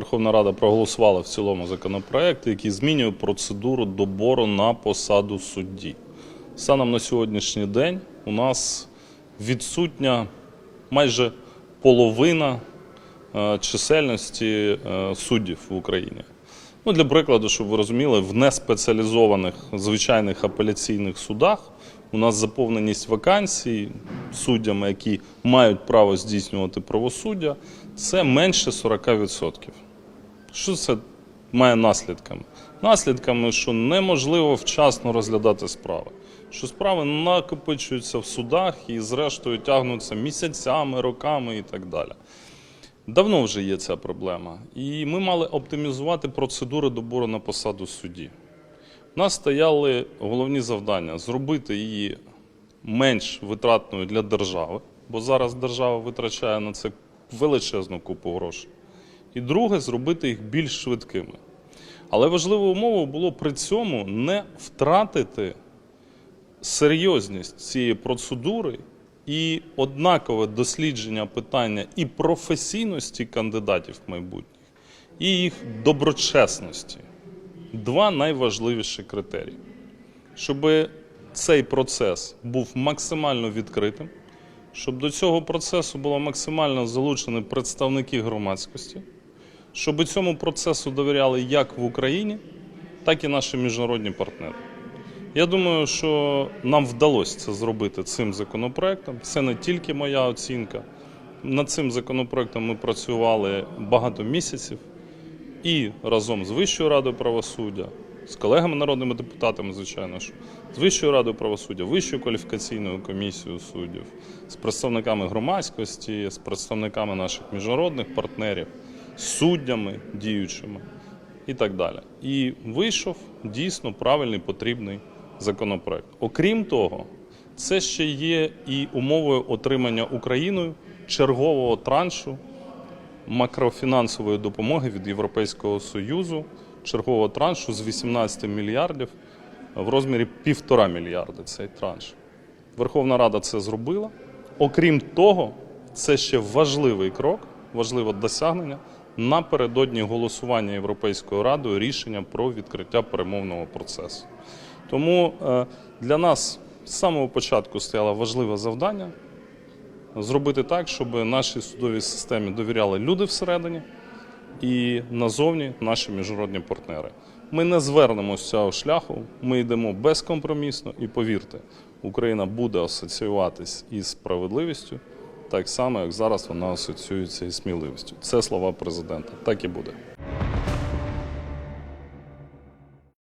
Верховна Рада проголосувала в цілому законопроект, який змінює процедуру добору на посаду судді. Станом на сьогоднішній день у нас відсутня майже половина е, чисельності е, суддів в Україні. Ну, для прикладу, щоб ви розуміли, в неспеціалізованих звичайних апеляційних судах у нас заповненість вакансій суддями, які мають право здійснювати правосуддя, це менше 40%. Що це має наслідками? Наслідками, що неможливо вчасно розглядати справи, що справи накопичуються в судах і, зрештою, тягнуться місяцями, роками і так далі. Давно вже є ця проблема. І ми мали оптимізувати процедури добору на посаду судді. У нас стояли головні завдання зробити її менш витратною для держави, бо зараз держава витрачає на це величезну купу грошей. І друге, зробити їх більш швидкими. Але важливою умовою було при цьому не втратити серйозність цієї процедури і однакове дослідження питання і професійності кандидатів майбутніх, і їх доброчесності. Два найважливіші критерії. Щоб цей процес був максимально відкритим, щоб до цього процесу було максимально залучені представники громадськості, щоб цьому процесу довіряли як в Україні, так і наші міжнародні партнери. Я думаю, що нам вдалося це зробити цим законопроектом. Це не тільки моя оцінка. Над цим законопроектом ми працювали багато місяців і разом з Вищою радою правосуддя, з колегами народними депутатами, звичайно ж, з Вищою радою правосуддя, Вищою кваліфікаційною комісією суддів, з представниками громадськості, з представниками наших міжнародних партнерів, суддями діючими і так далі. І вийшов дійсно правильний потрібний законопроект. Окрім того, це ще є і умовою отримання Україною чергового траншу макрофінансової допомоги від Європейського Союзу, чергового траншу з 18 мільярдів в розмірі півтора мільярда цей транш. Верховна Рада це зробила. Окрім того, це ще важливий крок, важливе досягнення напередодні голосування Європейською радою рішення про відкриття перемовного процесу. Тому е, для нас з самого початку стояло важливе завдання зробити так, щоб нашій судовій системі довіряли люди всередині і назовні наші міжнародні партнери. Ми не звернемося з цього шляху, ми йдемо безкомпромісно і повірте, Україна буде асоціюватись із справедливістю, так само, як зараз вона асоціюється із сміливістю. Це слова президента. Так і буде.